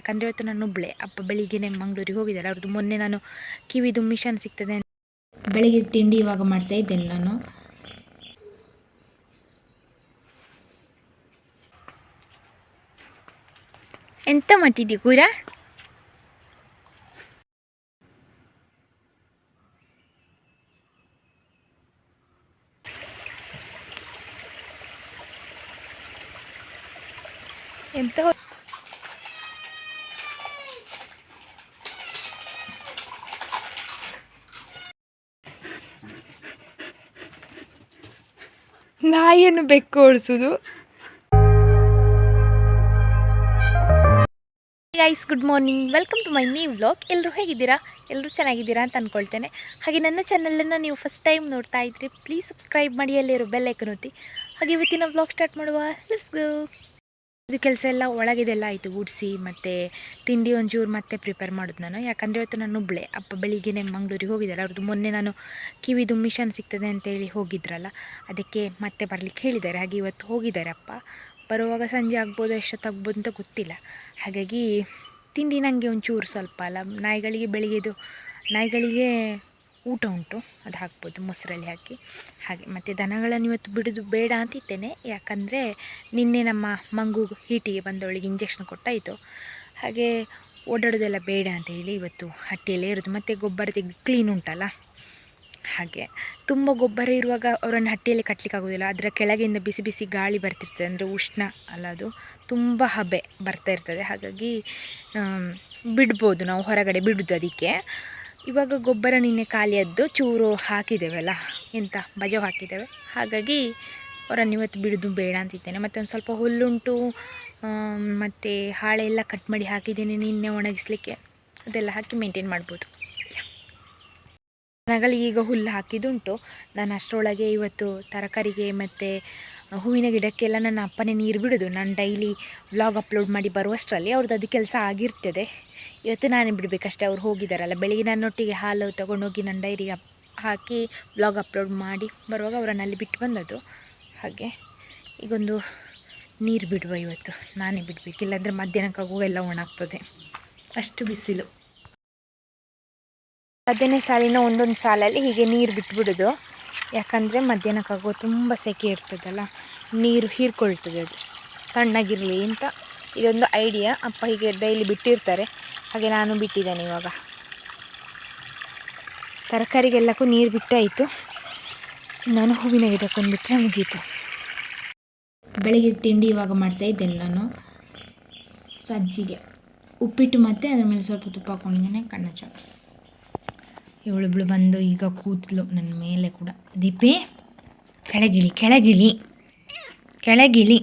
ಯಾಕಂದರೆ ಇವತ್ತು ನಾನು ಒಬ್ಬಳೆ ಅಪ್ಪ ಬೆಳಿಗ್ಗೆನೆ ಮಂಗಳೂರಿಗೆ ಹೋಗಿದ್ದಾರೆ. ಅವ್ರದ್ದು ಮೊನ್ನೆ ನಾನು ಕಿವಿದು ಮಿಷನ್ ಸಿಗ್ತದೆ ಬೆಳಿಗ್ಗೆ ತಿಂಡಿ ಇವಾಗ ಮಾಡ್ತಾ ಇದ್ದೇನೆ ನಾನು. ಎಂತ ಮಾಡ್ತಿದ್ದಿ ಕೂರ ಎಂತ ನಾಯಿಯನ್ನು ಬೆಕ್ಕು ಓಡಿಸೋದು guys good morning welcome to my new vlog ಎಲ್ಲರೂ ಹೇಗಿದ್ದೀರಾ? ಎಲ್ಲರೂ ಚೆನ್ನಾಗಿದ್ದೀರಾ ಅಂತ ಅಂದ್ಕೊಳ್ತೇನೆ ಹಾಗೆ ನನ್ನ ಚಾನಲನ್ನು ನೀವು ಫಸ್ಟ್ ಟೈಮ್ ನೋಡ್ತಾ ಇದ್ರಿ ಪ್ಲೀಸ್ ಸಬ್ಸ್ಕ್ರೈಬ್ ಮಾಡಿ ಅಲ್ಲಿರೋ ಬೆಲ್ ಐಕನ್ ಒತ್ತಿ. ಹಾಗೆ ಇವತ್ತಿನ ವ್ಲಾಗ್ ಸ್ಟಾರ್ಟ್ ಮಾಡುವ. ಲೆಟ್ಸ್ ಗೋ ಇದು ಕೆಲಸ ಎಲ್ಲ ಒಳಗಿದೆಲ್ಲ ಆಯಿತು ಗುಡಿಸಿ ಮತ್ತು ತಿಂಡಿ ಒಂಚೂರು ಮತ್ತೆ ಪ್ರಿಪೇರ್ ಮಾಡೋದು ನಾನು. ಯಾಕಂದರೆ ಇವತ್ತು ನಾನು ಒಬ್ಬಳೆ ಅಪ್ಪ ಬೆಳಿಗ್ಗೆನೇ ಮಂಗಳೂರಿಗೆ ಹೋಗಿದ್ದಾರೆ. ಅವ್ರದ್ದು ಮೊನ್ನೆ ನಾನು ಕಿವಿದು ಮಿಷನ್ ಸಿಗ್ತದೆ ಅಂತೇಳಿ ಹೋಗಿದ್ರಲ್ಲ, ಅದಕ್ಕೆ ಮತ್ತೆ ಬರಲಿಕ್ಕೆ ಹೇಳಿದ್ದಾರೆ. ಹಾಗೆ ಇವತ್ತು ಹೋಗಿದ್ದಾರೆ ಅಪ್ಪ. ಬರುವಾಗ ಸಂಜೆ ಆಗ್ಬೋದು ಎಷ್ಟೊತ್ತಾಗ್ಬೋದು ಅಂತ ಗೊತ್ತಿಲ್ಲ. ಹಾಗಾಗಿ ತಿಂಡಿ ನನಗೆ ಒಂಚೂರು ಸ್ವಲ್ಪ ಅಲ್ಲ. ನಾಯಿಗಳಿಗೆ ಬೆಳಿಗ್ಗೆದು, ನಾಯಿಗಳಿಗೆ ಊಟ ಉಂಟು, ಅದು ಹಾಕ್ಬೋದು ಮೊಸರಲ್ಲಿ ಹಾಕಿ. ಹಾಗೆ ಮತ್ತು ದನಗಳನ್ನು ಇವತ್ತು ಬಿಡೋದು ಬೇಡ ಅಂತಿದ್ದೇನೆ ಯಾಕಂದರೆ ನಿನ್ನೆ ನಮ್ಮ ಮಂಗು ಹೀಟಿಗೆ ಬಂದವಳಿಗೆ ಇಂಜೆಕ್ಷನ್ ಕೊಟ್ಟಾಯಿತು ಹಾಗೆ ಓಡಾಡೋದೆಲ್ಲ ಬೇಡ ಅಂತ ಹೇಳಿ ಇವತ್ತು ಹಟ್ಟಿಯಲ್ಲೇ ಇರೋದು. ಮತ್ತು ಗೊಬ್ಬರ ತೆಗೆದು ಕ್ಲೀನ್ ಉಂಟಲ್ಲ. ಹಾಗೆ ತುಂಬ ಗೊಬ್ಬರ ಇರುವಾಗ ಅವರನ್ನು ಹಟ್ಟಿಯಲ್ಲಿ ಕಟ್ಟಲಿಕ್ಕೆ ಆಗೋದಿಲ್ಲ. ಅದರ ಕೆಳಗಿಂದ ಬಿಸಿ ಬಿಸಿ ಗಾಳಿ ಬರ್ತಿರ್ತದೆ. ಅಂದರೆ ಉಷ್ಣ ಅಲ್ಲ ಅದು. ತುಂಬ ಹಬೆ ಬರ್ತಾ ಇರ್ತದೆ. ಹಾಗಾಗಿ ಬಿಡ್ಬೋದು ನಾವು ಹೊರಗಡೆ ಬಿಡೋದು ಅದಕ್ಕೆ. ಇವಾಗ ಗೊಬ್ಬರ ನಿನ್ನೆ ಖಾಲಿಯದ್ದು, ಚೂರು ಹಾಕಿದ್ದೇವಲ್ಲ ಎಂತ ಬಜವ್ ಹಾಕಿದ್ದೇವೆ ಹಾಗಾಗಿ ಅವರನ್ನು ಇವತ್ತು ಬಿಡೋದು ಬೇಡ ಅಂತಿದ್ದೇನೆ. ಮತ್ತು ಒಂದು ಸ್ವಲ್ಪ ಹುಲ್ಲುಂಟು ಮತ್ತು ಹಾಳೆ ಎಲ್ಲ ಕಟ್ ಮಾಡಿ ಹಾಕಿದ್ದೇನೆ ನಿನ್ನೆ ಒಣಗಿಸ್ಲಿಕ್ಕೆ. ಅದೆಲ್ಲ ಹಾಕಿ ಮೇಂಟೈನ್ ಮಾಡ್ಬೋದು. ನನಗಲ್ಲಿ ಈಗ ಹುಲ್ಲು ಹಾಕಿದುಂಟು ನಾನು ಅಷ್ಟರೊಳಗೆ ಇವತ್ತು ತರಕಾರಿಗೆ ಮತ್ತು ಹೂವಿನ ಗಿಡಕ್ಕೆಲ್ಲ ನನ್ನ ಅಪ್ಪನೇ ನೀರು ಬಿಡೋದು. ನಾನು ಡೈಲಿ ವ್ಲಾಗ್ ಅಪ್ಲೋಡ್ ಮಾಡಿ ಬರುವಷ್ಟರಲ್ಲಿ ಅವ್ರದ್ದು ಅದು ಕೆಲಸ ಆಗಿರ್ತದೆ. ಇವತ್ತು ನಾನೇ ಬಿಡಬೇಕಷ್ಟೇ, ಅವ್ರು ಹೋಗಿದ್ದಾರಲ್ಲ ಬೆಳಿಗ್ಗೆ ನನ್ನೊಟ್ಟಿಗೆ ಹಾಲು ತೊಗೊಂಡೋಗಿ ನನ್ನ ಡೈರಿಗೆ ಹಾಕಿ ವ್ಲಾಗ್ ಅಪ್ಲೋಡ್ ಮಾಡಿ ಬರುವಾಗ ಅವರನ್ನು ಅಲ್ಲಿ ಬಿಟ್ಟು ಬಂದದ್ದು. ಹಾಗೆ ಈಗೊಂದು ನೀರು ಬಿಡುವ ಇವತ್ತು. ನಾನೇ ಬಿಡಬೇಕು. ಇಲ್ಲಾಂದರೆ ಮಧ್ಯಾಹ್ನಕ್ಕಾಗುವ ಎಲ್ಲ ಒಣಗ್ತದೆ. ಅಷ್ಟು ಬಿಸಿಲು. ಮಧ್ಯಾಹ್ನ ಸಾಲಿನ ಒಂದೊಂದು ಸಾಲಲ್ಲಿ ಹೀಗೆ ನೀರು ಬಿಟ್ಬಿಡೋದು. ಯಾಕಂದರೆ ಮಧ್ಯಾಹ್ನಕ್ಕಾಗೋ ತುಂಬ ಸೆಕೆ ಇರ್ತದಲ್ಲ, ನೀರು ಹೀರ್ಕೊಳ್ತದೆ ಅದು. ತಣ್ಣಗಿರಲಿ ಅಂತ ಇದೊಂದು ಐಡಿಯಾ ಅಪ್ಪ ಹೀಗೆ ಡೈಲಿ ಬಿಟ್ಟಿರ್ತಾರೆ. ಹಾಗೆ ನಾನು ಬಿಟ್ಟಿದ್ದೇನೆ ಇವಾಗ. ತರಕಾರಿಗೆಲ್ಲಕ್ಕೂ ನೀರು ಬಿಟ್ಟಾಯಿತು. ನಾನು ಹೂವಿನ ಗಿಡಕ್ಕೊಂದು ಬಿಟ್ಟರೆ ಮುಗೀತು. ಬೆಳಗ್ಗೆ ತಿಂಡಿ ಇವಾಗ ಮಾಡ್ತಾ ಇದ್ದೇನೆ ನಾನು. ಸಜ್ಜಿಗೆ. ಉಪ್ಪಿಟ್ಟು ಮತ್ತು ಅದ್ರ ಮೇಲೆ ಸ್ವಲ್ಪ ತುಪ್ಪ ಹಾಕೊಂಡಿದ್ದೇನೆ ಕಣ್ಣಚ ಇವಳಿಬ್ಳು ಬಂದು ಈಗ ಕೂತ್ಲು ನನ್ನ ಮೇಲೆ ಕೂಡ. ದೀಪಿ ಕೆಳಗಿಳಿ ಕೆಳಗಿಳಿ ಕೆಳಗಿಳಿ.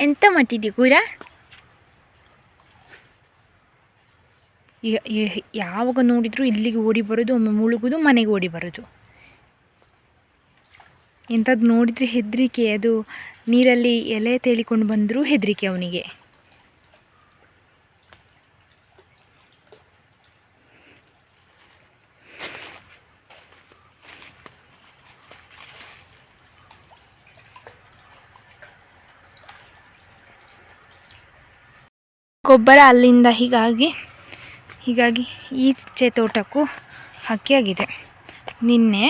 ಎಂತ ಮಾಡ್ತಿದ್ದೀಯ ಕೂರ ಯಾವಾಗ ನೋಡಿದರೂ ಇಲ್ಲಿಗೆ ಓಡಿ ಬರೋದು, ಒಮ್ಮೆ ಮುಳುಗೋದು, ಮನೆಗೆ ಓಡಿ ಬರೋದು. ಎಂಥದ್ದು ನೋಡಿದರೆ ಹೆದರಿಕೆ, ಅದು ನೀರಲ್ಲಿ ಎಲೆ ತೇಳಿಕೊಂಡು ಬಂದರೂ ಹೆದರಿಕೆ ಅವನಿಗೆ. ಗೊಬ್ಬರ ಅಲ್ಲಿಂದ ಹೀಗಾಗಿ ಹೀಗಾಗಿ ಈಚೆ ತೋಟಕ್ಕೂ ಹಾಕಿಯಾಗಿದೆ ನಿನ್ನೆ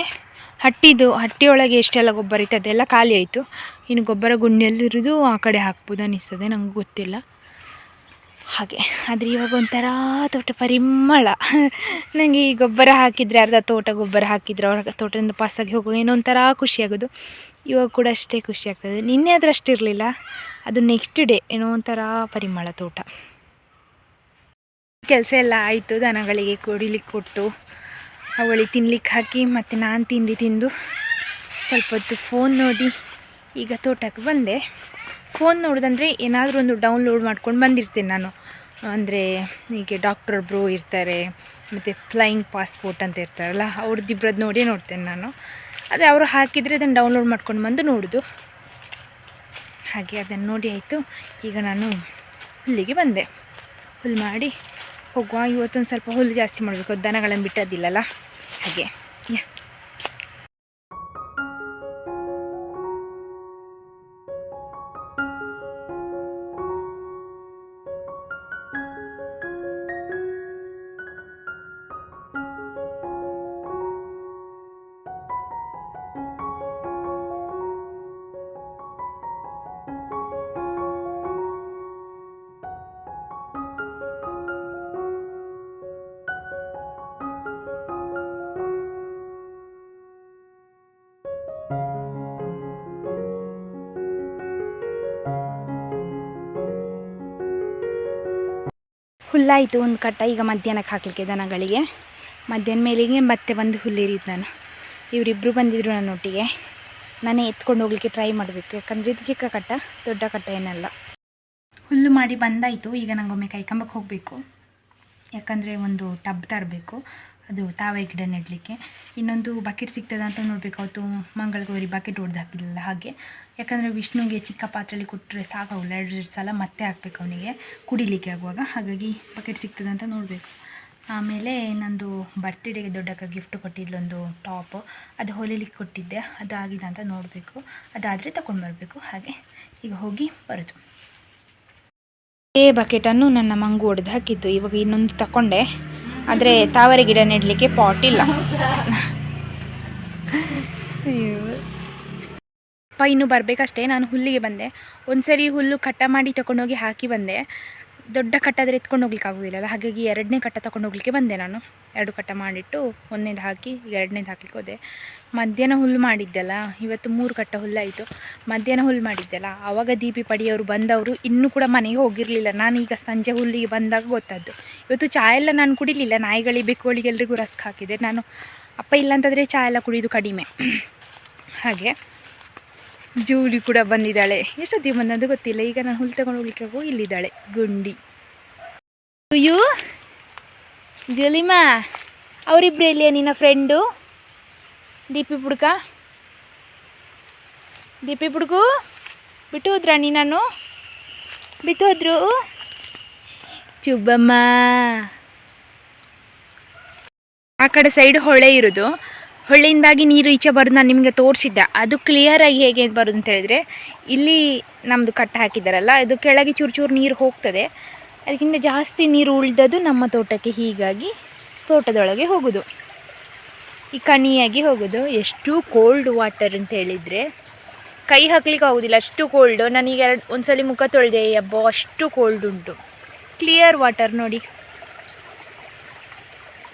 ಹಟ್ಟಿದು ಹಟ್ಟಿಯೊಳಗೆ ಎಷ್ಟೆಲ್ಲ ಗೊಬ್ಬರ ಇತ್ತು, ಅದೆಲ್ಲ ಖಾಲಿ ಆಯಿತು. ಇನ್ನು ಗೊಬ್ಬರ ಗುಂಡಿಯಲ್ಲಿರೋದು ಆ ಕಡೆ ಹಾಕ್ಬೋದು ಅನ್ನಿಸ್ತದೆ ನನಗೆ ಗೊತ್ತಿಲ್ಲ. ಹಾಗೆ, ಆದರೆ ಇವಾಗ ಒಂಥರ ತೋಟ ಪರಿಮಳ. ನನಗೆ ಈ ಗೊಬ್ಬರ ಹಾಕಿದರೆ, ಅರ್ಧ ತೋಟ ಗೊಬ್ಬರ ಹಾಕಿದರೆ, ಅವ್ರ ತೋಟದಿಂದ ಪಾಸಾಗಿ ಹೋಗೋ ಏನೋ ಒಂಥರ ಖುಷಿಯಾಗೋದು ಇವಾಗ ಕೂಡ ಅಷ್ಟೇ ಖುಷಿ ಆಗ್ತದೆ. ನಿನ್ನೆ ಆದರೆ ಅಷ್ಟಿರಲಿಲ್ಲ. ಅದು ನೆಕ್ಸ್ಟ್ ಡೇ ಏನೋ ಒಂಥರ ಪರಿಮಳ ತೋಟ. ಕೆಲಸ ಎಲ್ಲ ಆಯಿತು, ದನಗಳಿಗೆ ಕುಡಿಲಿಕ್ಕೆ ಕೊಟ್ಟು ಅವುಗಳಿಗೆ ತಿನ್ಲಿಕ್ಕೆ ಹಾಕಿ ಮತ್ತು ನಾನು ತಿಂಡಿ ತಿಂದು ಸ್ವಲ್ಪ ಹೊತ್ತು ಫೋನ್ ನೋಡಿ ಈಗ ತೋಟಕ್ಕೆ ಬಂದೆ. ಫೋನ್ ನೋಡೋದಂದರೆ ಏನಾದರೂ ಒಂದು ಡೌನ್ಲೋಡ್ ಮಾಡ್ಕೊಂಡು ಬಂದಿರ್ತೀನಿ ನಾನು. ಅಂದರೆ ಹೀಗೆ ಬ್ರೋ ಇರ್ತಾರೆ, ಮತ್ತು ಫ್ಲೈಯಿಂಗ್ ಪಾಸ್ಪೋರ್ಟ್ ಅಂತ ಇರ್ತಾರಲ್ಲ ಅವ್ರದ್ದು ಇಬ್ಬರದ್ದು ನೋಡೇ ನೋಡ್ತೇನೆ ನಾನು. ಅದೇ ಅವರು ಹಾಕಿದರೆ ಅದನ್ನು ಡೌನ್ಲೋಡ್ ಮಾಡ್ಕೊಂಡು ಬಂದು ನೋಡೋದು. ಹಾಗೆ ಅದನ್ನು ನೋಡಿ ಆಯಿತು. ಈಗ ನಾನು ಹುಲ್ಲಿಗೆ ಬಂದೆ. ಹುಲ್ಲು ಮಾಡಿ ಹೋಗುವ. ಇವತ್ತೊಂದು ಸ್ವಲ್ಪ ಹುಲ್ಲು ಜಾಸ್ತಿ ಮಾಡಬೇಕು. ದನಗಳನ್ನು ಬಿಟ್ಟದಿಲ್ಲಲ್ಲ ಹಾಗೆ. ಹುಲ್ಲಾಯಿತು, ಒಂದು ಕಟ್ಟ. ಈಗ ಮಧ್ಯಾಹ್ನಕ್ಕೆ ಹಾಕಲಿಕ್ಕೆ ದನಗಳಿಗೆ. ಮಧ್ಯಾಹ್ನ ಮೇಲಿಗೆ ಮತ್ತೆ ಬಂದು ಹುಲ್ಲಿರಿದ್ದು ನಾನು. ಇವರಿಬ್ಬರು ಬಂದಿದ್ದರು ನನ್ನೊಟ್ಟಿಗೆ. ನಾನೇ ಎತ್ಕೊಂಡು ಹೋಗ್ಲಿಕ್ಕೆ ಟ್ರೈ ಮಾಡಬೇಕು. ಯಾಕಂದರೆ ಇದು ಚಿಕ್ಕ ಕಟ್ಟ, ದೊಡ್ಡ ಕಟ್ಟ ಏನಲ್ಲ. ಹುಲ್ಲು ಮಾಡಿ ಬಂದಾಯಿತು. ಈಗ ನಂಗೊಮ್ಮೆ ಕೈಕಂಬಕ್ಕೆ ಹೋಗಬೇಕು. ಯಾಕಂದರೆ ಒಂದು ಟಬ್ ತರಬೇಕು. ಅದು ತಾವೇ ಗಿಡ ನೆಡಲಿಕ್ಕೆ. ಇನ್ನೊಂದು ಬಕೆಟ್ ಸಿಗ್ತದೆ ಅಂತ ನೋಡಬೇಕು. ಅವತ್ತು ಮಂಗಳಗೌರಿ ಬಕೆಟ್ ಹೊಡೆದು ಹಾಕಿರಲಿಲ್ಲ ಹಾಗೆ. ಯಾಕಂದರೆ ವಿಷ್ಣುಗೆ ಚಿಕ್ಕ ಪಾತ್ರೆಯಲ್ಲಿ ಕೊಟ್ಟರೆ ಸಾಕಾಗಲ್ಲ ಎರಡು ಸಲ ಮತ್ತೆ ಹಾಕ್ಬೇಕು ಅವನಿಗೆ. ಕುಡಿಲಿಕ್ಕೆ ಆಗುವಾಗ. ಹಾಗಾಗಿ ಬಕೆಟ್ ಸಿಗ್ತದೆ ಅಂತ ನೋಡಬೇಕು. ಆಮೇಲೆ ನಂದು ಬರ್ತ್ಡೇಗೆ ದೊಡ್ಡಕ್ಕ ಗಿಫ್ಟ್ ಕೊಟ್ಟಿದ್ಲೊಂದು ಟಾಪ್ ಅದು ಹೊಲಿಲಿಕ್ಕೆ ಕೊಟ್ಟಿದ್ದೆ. ಅದು ಆಗಿದೆ ಅಂತ ನೋಡಬೇಕು. ಅದಾದರೆ ತಗೊಂಡು ಬರಬೇಕು. ಹಾಗೆ ಈಗ ಹೋಗಿ ಬರೋದು. ಏ ಬಕೆಟನ್ನು ನನ್ನ ಮಂಗು ಹೊಡೆದು ಹಾಕಿದ್ದು. ಇವಾಗ ಇನ್ನೊಂದು ತಗೊಂಡೆ ಆದರೆ ತಾವರೆ ಗಿಡ ನೆಡಲಿಕ್ಕೆ ಪಾಟ್ ಇಲ್ಲ. ಅಪ್ಪ, ಇನ್ನೂ ಬರಬೇಕಷ್ಟೇ. ನಾನು ಹುಲ್ಲಿಗೆ ಬಂದೆ. ಒಂದು ಸರಿ ಹುಲ್ಲು ಕಟ್ಟ ಮಾಡಿ ತಗೊಂಡೋಗಿ ಹಾಕಿ ಬಂದೆ. ದೊಡ್ಡ ಕಟ್ಟಾದರೆ ಎತ್ಕೊಂಡು ಹೋಗ್ಲಿಕ್ಕೆ ಆಗೋದಿಲ್ಲಲ್ಲ? ಹಾಗಾಗಿ ಎರಡನೇ ಕಟ್ಟ ತಗೊಂಡು ಹೋಗ್ಲಿಕ್ಕೆ ಬಂದೆ ನಾನು. ಎರಡು ಕಟ್ಟ ಮಾಡಿಟ್ಟು ಒಂದನೇದು ಹಾಕಿ ಎರಡನೇದು ಹಾಕ್ಲಿಕ್ಕೆ ಹೋದೆ. ಮಧ್ಯಾಹ್ನ ಹುಲ್ಲು ಮಾಡಿದ್ದಲ್ಲ, ಇವತ್ತು ಮೂರು ಕಟ್ಟ ಹುಲ್ಲಾಯಿತು. ಮಧ್ಯಾಹ್ನ ಹುಲ್ಲು ಮಾಡಿದ್ದಲ್ಲ, ಆವಾಗ ದೀಪಿ ಪಡಿಯವರು ಬಂದವರು ಇನ್ನೂ ಕೂಡ ಮನೆಗೆ ಹೋಗಿರಲಿಲ್ಲ. ನಾನು ಈಗ ಸಂಜೆ ಹುಲ್ಲಿಗೆ ಬಂದಾಗ ಗೊತ್ತಾದ್ದು. ಇವತ್ತು ಚಾಯೆಲ್ಲ ಎಲ್ಲ ನಾನು ಕುಡಿಲಿಲ್ಲ. ನಾಯಿಗಳಿಗೆ ಬೆಕ್ಕುಗಳಿಗೆ ಎಲ್ರಿಗೂ ರಸ್ಕ್ ಹಾಕಿದೆ. ನಾನು, ಅಪ್ಪ ಇಲ್ಲ ಅಂತಂದರೆ ಚಹಾ ಎಲ್ಲ ಕುಡಿಯೋದು ಕಡಿಮೆ. ಹಾಗೆ ಜೂಲಿ ಕೂಡ ಬಂದಿದ್ದಾಳೆ. ಎಷ್ಟೊತ್ತಿಗೆ ಬಂದದ್ದು ಗೊತ್ತಿಲ್ಲ. ಈಗ ನಾನು ಹುಲ್ ತಗೊಂಡು ಹೋಗ್ಲಿಕ್ಕೆ ಹೋಗು ಇಲ್ಲಿದ್ದಾಳೆ. ಗುಂಡಿ. ಅಯ್ಯೋ ಜುಲಿಮಾ ಅವರಿಬ್ರು ಎಲ್ಲಿಯ ನಿನ್ನ ಫ್ರೆಂಡು ದೀಪಿ ಬುಡ್ಕ ದೀಪಿ ಪುಡ್ಕು ಬಿಟ್ಟು ಹೋದ್ರ ನೀ ನಾನು ಬಿಟ್ಟು ಹೋದ್ರು? ಚುಬ್ಬಮ್ಮ. ಆ ಕಡೆ ಸೈಡ್ ಹೊಳೆ ಇರೋದು. ಹೊಳೆಯಿಂದಾಗಿ ನೀರು ಈಚೆ ಬರೋದು ನಾನು ನಿಮಗೆ ತೋರಿಸಿದ್ದೆ. ಅದು ಕ್ಲಿಯರಾಗಿ ಹೇಗೆ ಬರೋದು ಅಂತ ಹೇಳಿದ್ರೆ, ಇಲ್ಲಿ ನಮ್ಮದು ಕಟ್ಟ ಹಾಕಿದ್ದಾರಲ್ಲ, ಅದು ಕೆಳಗೆ ಚೂರು ಚೂರು ನೀರು ಹೋಗ್ತದೆ. ಅದಕ್ಕಿಂತ ಜಾಸ್ತಿ ನೀರು ಉಳಿದದ್ದು ನಮ್ಮ ತೋಟಕ್ಕೆ ಹೀಗಾಗಿ ತೋಟದೊಳಗೆ ಹೋಗೋದು. ಈ ಕಣಿಯಾಗಿ ಹೋಗೋದು. ಎಷ್ಟು ಕೋಲ್ಡ್ ವಾಟರ್ ಅಂತ ಹೇಳಿದರೆ, ಕೈ ಹಾಕ್ಲಿಕ್ಕೆ ಆಗೋದಿಲ್ಲ. ಅಷ್ಟು ಕೋಲ್ಡು ನನಗೆ ಎರಡು ಒಂದು ಸಲ ಮುಖ ತೊಳೆದೆ, ಅಬ್ಬೋ, ಅಷ್ಟು ಕೋಲ್ಡ್ ಉಂಟು. ಕ್ಲಿಯರ್ ವಾಟರ್ ನೋಡಿ.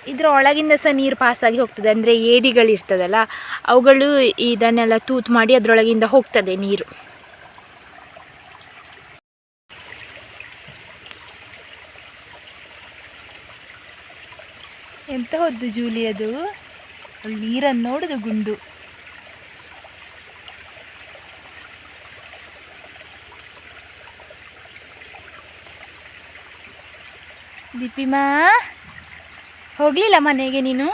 ಇದರ ಒಳಗಿಂದ ಸಹ ನೀರು ಪಾಸಾಗಿ ಹೋಗ್ತದೆ. ಅಂದರೆ ಏಡಿಗಳಿರ್ತದಲ್ಲ ಅವುಗಳು ಇದನ್ನೆಲ್ಲ ತೂತು ಮಾಡಿ ಅದರೊಳಗಿಂದ ಹೋಗ್ತದೆ ನೀರು. ಎಂತ ಹೊದ್ದು ಜೂಲಿ ಅದು? ನೀರನ್ನು ನೋಡುದು ಗುಂಡು. ದೀಪಿಮಾ? ಹೋಗಲಿಲ್ಲ ಮನೆಗೆ ನೀನು?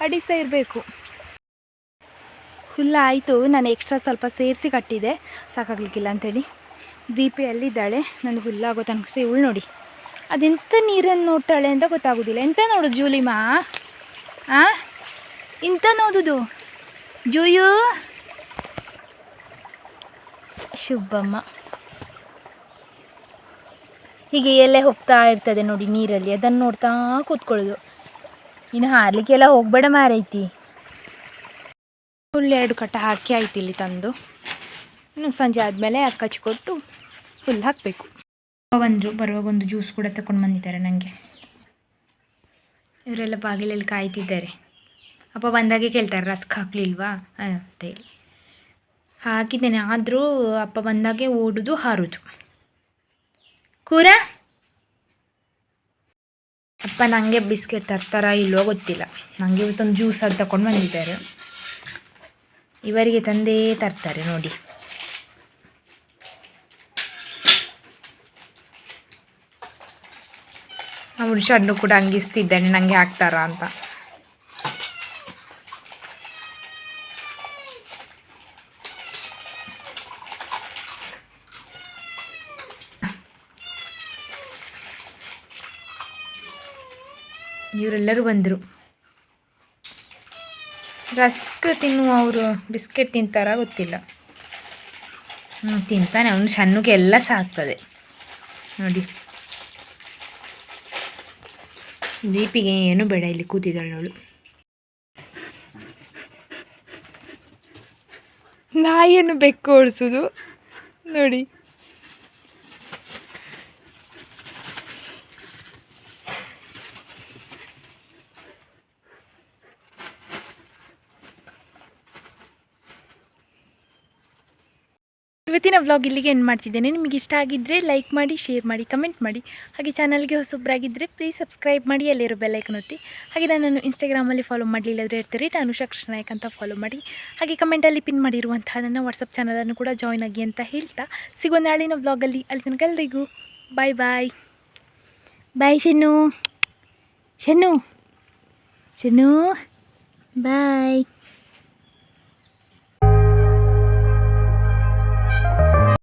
ಅಡಿಸ ಇರಬೇಕು. ಹುಲ್ಲ ಆಯಿತು, ನಾನು ಎಕ್ಸ್ಟ್ರಾ ಸ್ವಲ್ಪ ಸೇರಿಸಿ ಕಟ್ಟಿದೆ. ಸಾಕಾಗ್ಲಿಕ್ಕಿಲ್ಲ ಅಂಥೇಳಿ ದೀಪಿ ಅಲ್ಲಿದ್ದಾಳೆ ನನಗೆ ಹುಲ್ಲಾಗೋ ತನಕ ಸೇ ಉಳ್ ನೋಡಿ. ಅದೆಂಥ ನೀರನ್ನು ನೋಡ್ತಾಳೆ ಅಂತ ಗೊತ್ತಾಗೋದಿಲ್ಲ. ಎಂತ ನೋಡು ಜೂಲಿಮಾ? ಆ? ಇಂಥ ನೋದುದು? ಜೂಯು? ಶುಭಮ್ಮ. ಹೀಗೆ ಎಲ್ಲೇ ಹೋಗ್ತಾ ಇರ್ತದೆ ನೋಡಿ ನೀರಲ್ಲಿ, ಅದನ್ನು ನೋಡ್ತಾ ಕೂತ್ಕೊಳ್ಳೋದು. ಇನ್ನು ಹಾರಲಿಕ್ಕೆಲ್ಲ ಹೋಗಬೇಡ ಮಾರೈತಿ. ಫುಲ್ ಎರಡು ಕಟ್ಟ ಹಾಕಿ ಆಯ್ತು ಇಲ್ಲಿ ತಂದು. ಇನ್ನು ಸಂಜೆ ಆದಮೇಲೆ ಕೊಟ್ಟು ಫುಲ್ ಹಾಕಬೇಕು. ಬಂದರು, ಬರುವಾಗ ಒಂದು ಜ್ಯೂಸ್ ಕೂಡ ತಗೊಂಡು ಬಂದಿದ್ದಾರೆ ನನಗೆ ಇವರೆಲ್ಲ ಬಾಗಿಲಲ್ಲಿ ಕಾಯ್ತಿದ್ದಾರೆ. ಅಪ್ಪ ಬಂದಾಗೆ ಕೇಳ್ತಾರೆ, ರಸ್ಕ್ ಹಾಕ್ಲಿಲ್ವಾ? ಅಂತೇಳಿ ಅಂತ ಹೇಳಿ. ಹಾಕಿದ್ದೇನೆ, ಆದರೂ ಅಪ್ಪ ಬಂದಾಗೆ ಓಡೋದು, ಹಾರುದು. ಕೂರ? ಅಪ್ಪ ನನಗೆ ಬಿಸ್ಕೆಟ್ ತರ್ತಾರ ಇಲ್ವೋ ಗೊತ್ತಿಲ್ಲ. ನನಗೆ ಇವತ್ತೊಂದು ಜ್ಯೂಸ್ ಅದು ತಗೊಂಡು ಬಂದಿದ್ದಾರೆ. ಇವರಿಗೆ ತಂದೇ ತರ್ತಾರೆ ನೋಡಿ. ಶಣ್ಣು ಕೂಡ ಹಂಗಿಸ್ತಿದ್ದಾನೆ ನನಗೆ ಹಾಕ್ತಾರಾ ಅಂತ. ಇವರೆಲ್ಲರೂ ಬಂದರು. ರಸ್ಕ್ ತಿನ್ನುವವರು ಬಿಸ್ಕೆಟ್ ತಿಂತಾರ ಗೊತ್ತಿಲ್ಲ. ಹ್ಞೂ ತಿಂತಾನೆ. ಅವನು ಸಣ್ಣಗೆ ಎಲ್ಲ ಸಾಕ್ತದೆ. ನೋಡಿ. ದೀಪಿಗೆ ಏನು ಬೇಡ, ಇಲ್ಲಿ ಕೂತಿದ್ದಾಳೆ ಅವಳು. ನಾಯಿಯನ್ನು ಬೆಕ್ಕು ಓಡಿಸೋದು ನೋಡಿ. ಇವತ್ತಿನ ವ್ಲಾಗ್ ಇಲ್ಲಿಗೆ ಏನು ಮಾಡ್ತಿದ್ದೇನೆ. ನಿಮಗೆ ಇಷ್ಟ ಆಗಿದ್ದರೆ ಲೈಕ್ ಮಾಡಿ ಶೇರ್ ಮಾಡಿ ಕಮೆಂಟ್ ಮಾಡಿ. ಹಾಗೆ ಚಾನಲ್ಗೆ ಹೊಸೊಬ್ಬರಾಗಿದ್ದರೆ ಪ್ಲೀಸ್ ಸಬ್ಸ್ಕ್ರೈಬ್ ಮಾಡಿ, ಅಲ್ಲಿರೋ ಬೆಲ್ಲೈಕನ್ ಒತ್ತಿ. ಹಾಗೆ ನಾನು ಇನ್ಸ್ಟಾಗ್ರಾಮಲ್ಲಿ ಫಾಲೋ ಮಾಡಲಿಲ್ಲದ್ರೆ ಇರ್ತೀರಿ ನಾನು ಶಕ್ಷ ನಾಯಕ್ ಅಂತ ಫಾಲೋ ಮಾಡಿ. ಹಾಗೆ ಕಮೆಂಟಲ್ಲಿ ಪಿನ್ ಮಾಡಿರುವಂತಹ ನನ್ನ ವಾಟ್ಸಪ್ ಚಾನಲನ್ನು ಕೂಡ ಜಾಯ್ನ್ ಆಗಿ ಅಂತ ಹೇಳ್ತಾ. ಸಿಗೋ ನಾಳಿನ ವ್ಲಾಗಲ್ಲಿ ಅಲ್ಲಿ ತನಕ ಎಲ್ರಿಗೂ ಬಾಯ್ ಬಾಯ್ ಬಾಯ್ ಶೆನ್ನು ಶೆನ್ನು ಶೆನ್ನು ಬಾಯ್